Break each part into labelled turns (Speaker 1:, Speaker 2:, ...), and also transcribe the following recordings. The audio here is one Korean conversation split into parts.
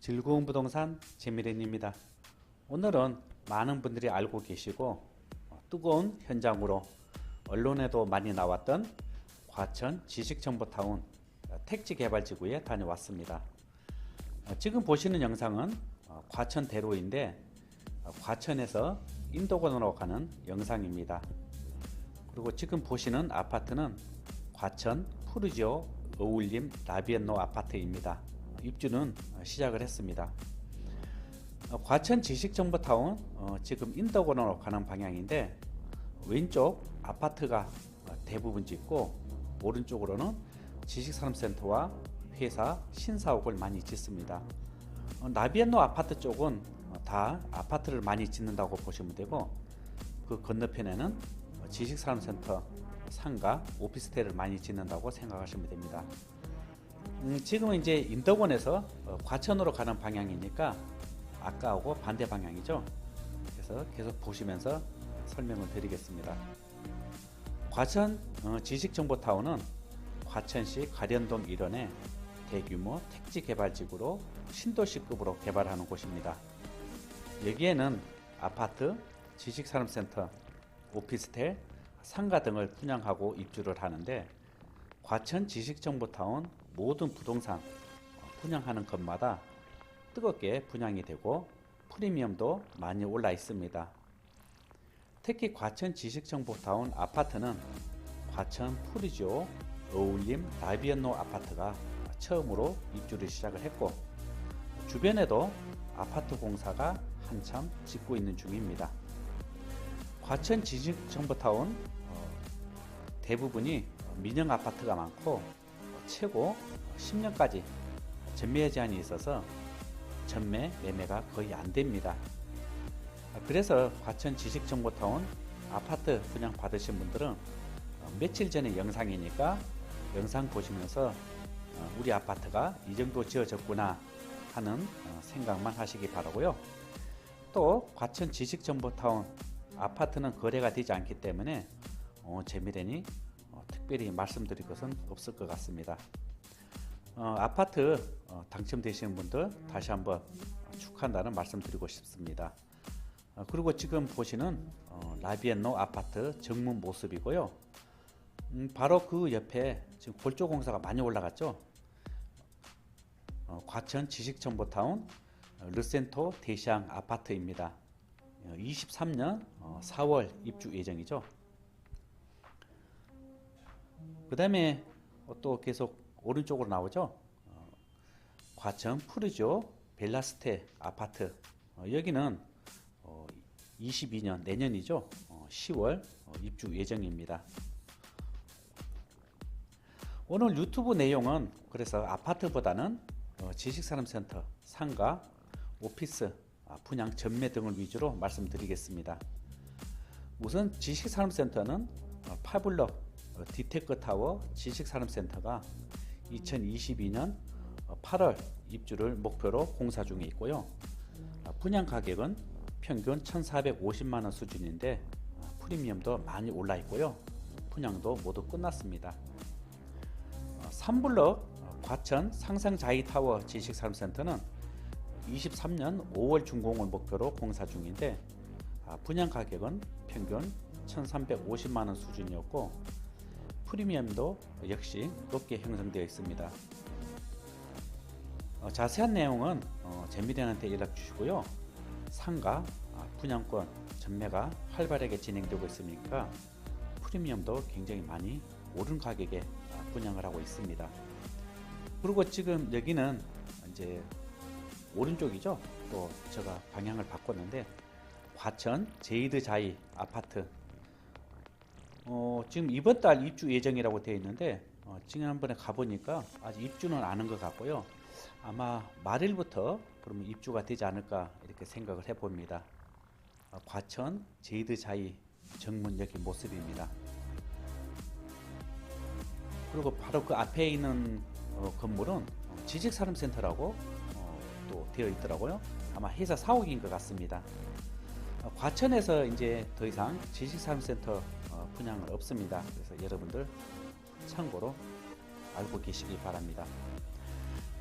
Speaker 1: 즐거운 부동산 재미렌입니다. 오늘은 많은 분들이 알고 계시고 어, 뜨거운 현장으로 언론에도 많이 나왔던 과천 지식정보타운 어, 택지개발지구에 다녀왔습니다. 어, 지금 보시는 영상은 어, 과천 대로인데 어, 과천에서 인도권으로 가는 영상입니다. 그리고 지금 보시는 아파트는 과천 푸르지오 어울림 라비엔노 아파트입니다. 입주는 어, 시작을 했습니다. 어, 과천 지식정보타운 어, 지금 인덕원으로 가는 방향인데 왼쪽 아파트가 어, 대부분 짓고 오른쪽으로는 지식산업센터와 회사 신사옥을 많이 짓습니다. 어, 라비엔노 아파트 쪽은 어, 다 아파트를 많이 짓는다고 보시면 되고 그 건너편에는 어, 지식산업센터 상가 오피스텔을 많이 짓는다고 생각하시면 됩니다. 음, 지금은 이제 인덕원에서 어, 과천으로 가는 방향이니까 아까하고 반대 방향이죠. 그래서 계속 보시면서 설명을 드리겠습니다. 과천 어, 지식정보타운은 과천시 가련동 일원의 대규모 택지 개발지구로 신도시급으로 개발하는 곳입니다. 여기에는 아파트, 지식산업센터, 오피스텔, 상가 등을 분양하고 입주를 하는데 과천 지식정보타운 모든 부동산 어, 분양하는 것마다 뜨겁게 분양이 되고 프리미엄도 많이 올라 있습니다. 특히 과천 지식정보타운 아파트는 과천 푸리지오 어울림 라비엔노 아파트가 처음으로 입주를 시작을 했고 주변에도 아파트 공사가 한참 짓고 있는 중입니다. 과천 지식정보타운 어, 대부분이 민영 아파트가 많고 최고 10년까지 전매 제한이 있어서 전매 매매가 거의 안 됩니다. 그래서 과천 지식정보타운 아파트 분양 받으신 분들은 어, 며칠 전에 영상이니까 영상 보시면서 어, 우리 아파트가 이 정도 지어졌구나 하는 어, 생각만 하시기 바라고요. 또 과천 지식정보타운 아파트는 거래가 되지 않기 때문에 어, 재미되니 어, 특별히 말씀드릴 것은 없을 것 같습니다. 어, 아파트 어, 당첨되시는 분들 다시 한번 어, 축하한다는 말씀드리고 싶습니다. 어, 그리고 지금 보시는 어, 라비엔노 아파트 정문 모습이고요. 음, 바로 그 옆에 지금 골조 공사가 많이 올라갔죠. 어, 과천 지식정보타운 어, 르센토 대시앙 아파트입니다. 어, 23년 어, 4월 입주 예정이죠. 그 다음에 또 계속 오른쪽으로 나오죠. 어, 과천 푸르죠 벨라스테 아파트. 어, 여기는 어, 22년 내년이죠. 어, 10월 어, 입주 예정입니다. 오늘 유튜브 내용은 그래서 아파트보다는 어, 지식산업센터, 상가, 오피스, 아, 분양 전매 등을 위주로 말씀드리겠습니다. 우선 지식산업센터는 어, 파블럭 어, 디테크 타워 지식산업센터가 2022년 8월 입주를 목표로 공사 중에 있고요. 아, 분양 가격은 평균 1,450만 원 수준인데 아, 프리미엄도 많이 올라 있고요. 분양도 모두 끝났습니다. 3블럭 과천 상상자이타워 지식산업센터는 23년 5월 준공을 목표로 공사 중인데 아, 분양 가격은 평균 1,350만 원 수준이었고 프리미엄도 역시 높게 형성되어 있습니다. 어, 자세한 내용은 어, 재미련한테 연락 주시고요. 상가 아, 분양권 전매가 활발하게 진행되고 있으니까 프리미엄도 굉장히 많이 오른 가격에 아, 분양을 하고 있습니다. 그리고 지금 여기는 이제 오른쪽이죠. 또 제가 방향을 바꿨는데 과천 제이드 자이 아파트. 어, 지금 이번 달 입주 예정이라고 되어 있는데 어, 지난번에 가보니까 아직 입주는 않은 것 같고요. 아마 말일부터 그러면 입주가 되지 않을까 이렇게 생각을 해봅니다. 어, 과천 제이드 자이 정문 여기 모습입니다. 그리고 바로 그 앞에 있는 어, 건물은 어, 지식산업센터라고 어, 또 되어 있더라고요. 아마 회사 사옥인 것 같습니다. 어, 과천에서 이제 더 이상 지식산업센터 어, 분양은 없습니다. 그래서 여러분들 참고로 알고 계시기 바랍니다.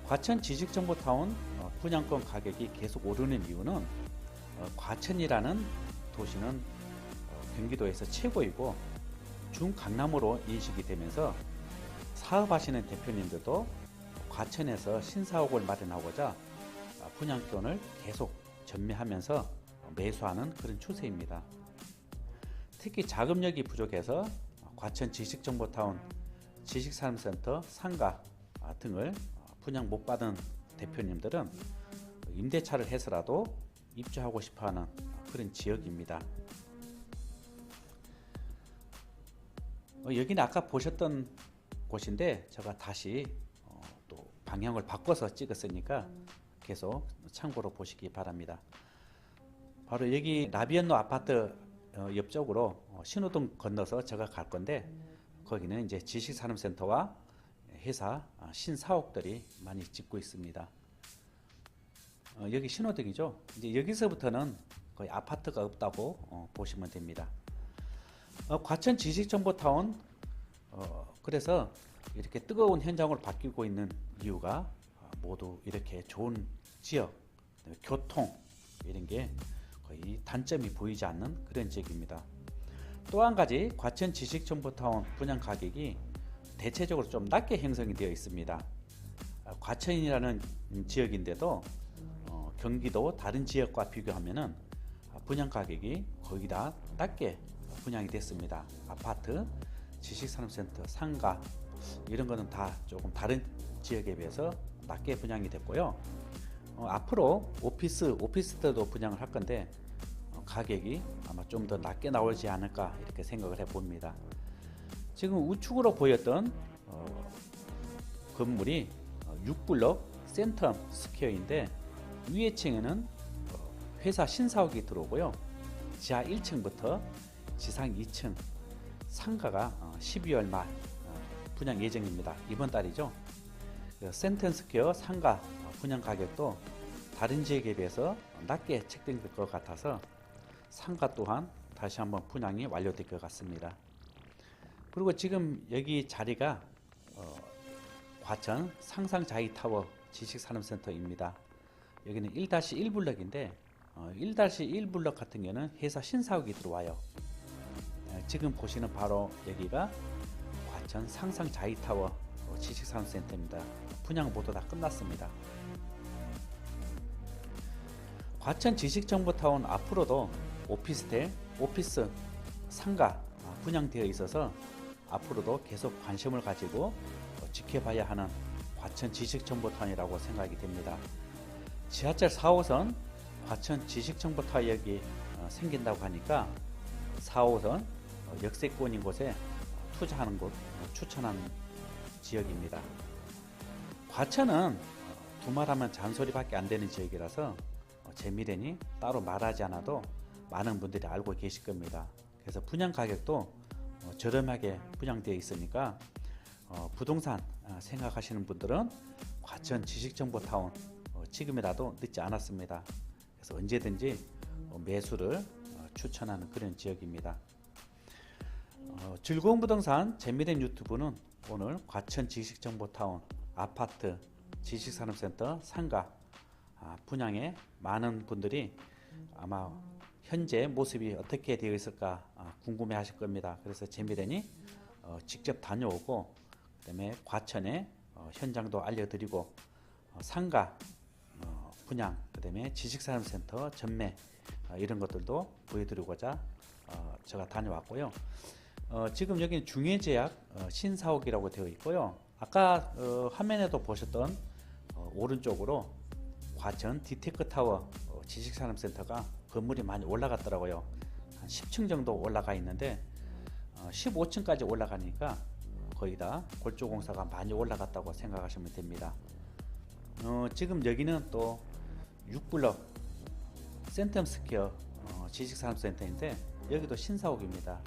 Speaker 1: 과천 지식정보타운 어, 분양권 가격이 계속 오르는 이유는 어, 과천이라는 도시는 어, 경기도에서 최고이고 중강남으로 인식이 되면서 사업하시는 대표님들도 과천에서 신사옥을 마련하고자 어, 분양권을 계속 전매하면서 매수하는 그런 추세입니다. 특히 자금력이 부족해서 과천 지식정보타운 지식산업센터 상가 아, 등을 분양 못 받은 대표님들은 임대차를 해서라도 입주하고 싶어하는 그런 지역입니다. 어, 여기는 아까 보셨던 곳인데 제가 다시 어, 또 방향을 바꿔서 찍었으니까 계속 참고로 보시기 바랍니다. 바로 여기 라비언노 아파트 어, 옆쪽으로 어, 신호등 건너서 제가 갈 건데 거기는 이제 지식산업센터와 회사 아, 신사옥들이 많이 짓고 있습니다. 어, 여기 신호등이죠. 이제 여기서부터는 거의 아파트가 없다고 어, 보시면 됩니다. 어, 과천 지식정보타운 어, 그래서 이렇게 뜨거운 현장으로 바뀌고 있는 이유가 어, 모두 이렇게 좋은 지역, 교통 이런 게 거의 단점이 보이지 않는 그런 지역입니다. 또 한 가지 과천 지식정보타운 분양 가격이 대체적으로 좀 낮게 형성이 되어 있습니다. 어, 과천이라는 지역인데도 어, 경기도 다른 지역과 비교하면은 분양 가격이 거의 다 낮게 분양이 됐습니다. 아파트, 지식산업센터, 상가 이런 거는 다 조금 다른 지역에 비해서 낮게 분양이 됐고요. 어, 앞으로 오피스, 오피스텔도 분양을 할 건데 어, 가격이 아마 좀 더 낮게 나오지 않을까 이렇게 생각을 해봅니다. 지금 우측으로 보였던 어, 건물이 어, 6블럭 센텀 스퀘어인데 위에 층에는 어, 회사 신사옥이 들어오고요. 지하 1층부터 지상 2층 상가가 어, 12월 말 어, 분양 예정입니다. 이번 달이죠. 그 센텀 스퀘어 상가 어, 분양 가격도 다른 지역에 비해서 낮게 책정될 것 같아서 상가 또한 다시 한번 분양이 완료될 것 같습니다. 그리고 지금 여기 자리가 어, 과천 상상자이타워 지식산업센터입니다. 여기는 1-1블럭인데 어, 1-1블럭 같은 경우는 회사 신사옥이 들어와요. 어, 지금 보시는 바로 여기가 과천 상상자이타워 어, 지식산업센터입니다. 분양 모두 다 끝났습니다. 과천 지식정보타운 앞으로도 오피스텔, 오피스, 상가 어, 분양되어 있어서 앞으로도 계속 관심을 가지고 어, 지켜봐야 하는 과천 지식정보타운이라고 생각이 됩니다. 지하철 4호선 과천 지식정보타역이 어, 생긴다고 하니까 4호선 어, 역세권인 곳에 투자하는 곳 어, 추천하는 지역입니다. 과천은 어, 두말하면 잔소리밖에 안 되는 지역이라서 어, 제 미래니 따로 말하지 않아도 많은 분들이 알고 계실 겁니다. 그래서 분양 가격도 어, 저렴하게 분양되어 있으니까 어, 부동산 어, 생각하시는 분들은 과천 지식정보타운 어, 지금이라도 늦지 않았습니다. 그래서 언제든지 어, 매수를 어, 추천하는 그런 지역입니다. 어, 즐거운 부동산 재미된 유튜브는 오늘 과천 지식정보타운 아파트 지식산업센터 상가 아, 분양에 많은 분들이 아마 현재 모습이 어떻게 되어 있을까 아, 궁금해 하실 겁니다. 그래서 재미되니 어, 직접 다녀오고 그다음에 과천의 어, 현장도 알려드리고 어, 상가 어, 분양 그다음에 지식산업센터 전매 어, 이런 것들도 보여드리고자 어, 제가 다녀왔고요. 어, 지금 여기는 중해제약 어, 신사옥이라고 되어 있고요. 아까 어, 화면에도 보셨던 어, 오른쪽으로 과천 디테크 타워 어, 지식산업센터가 건물이 많이 올라갔더라고요. 한 10층 정도 올라가 있는데 어, 15층까지 올라가니까 거의 다 골조공사가 많이 올라갔다고 생각하시면 됩니다. 어, 지금 여기는 또 6블럭 센텀 스퀘어 어, 지식산업센터인데 여기도 신사옥입니다.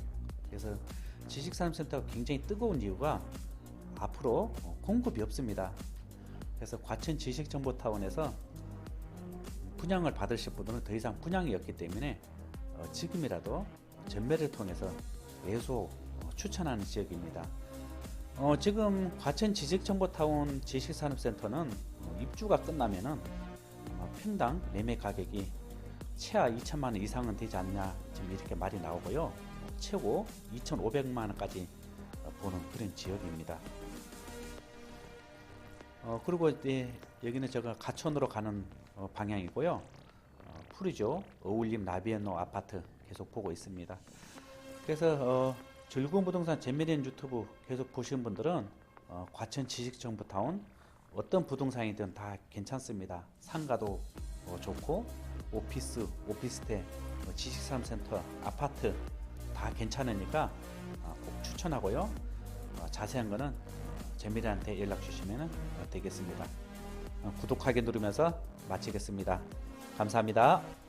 Speaker 1: 그래서 지식산업센터가 굉장히 뜨거운 이유가 앞으로 어, 공급이 없습니다. 그래서 과천 지식정보타운에서 분양을 받으실 분들은 더 이상 분양이 없기 때문에 어, 지금이라도 전매를 통해서 매수 어, 추천하는 지역입니다. 어, 지금 과천 지식정보타운 지식산업센터는 어, 입주가 끝나면은 평당 매매 가격이 최하 2천만 원 이상은 되지 않냐 지금 이렇게 말이 나오고요. 최고 2,500만 원까지 보는 그런 지역입니다. 어, 그리고 이제 여기는 제가 가천으로 가는 어, 방향이고요. 어, 푸르죠 어울림 라비엔노 아파트 계속 보고 있습니다. 그래서 어, 즐거운 부동산 재미있는 유튜브 계속 보시는 분들은 어, 과천 지식정보타운 어떤 부동산이든 다 괜찮습니다. 상가도 어, 좋고 오피스, 오피스텔, 뭐 지식산센터, 아파트 다 괜찮으니까 어, 꼭 추천하고요. 어, 자세한 거는 재미리한테 연락 주시면 되겠습니다. 어, 구독하기 누르면서 마치겠습니다. 감사합니다.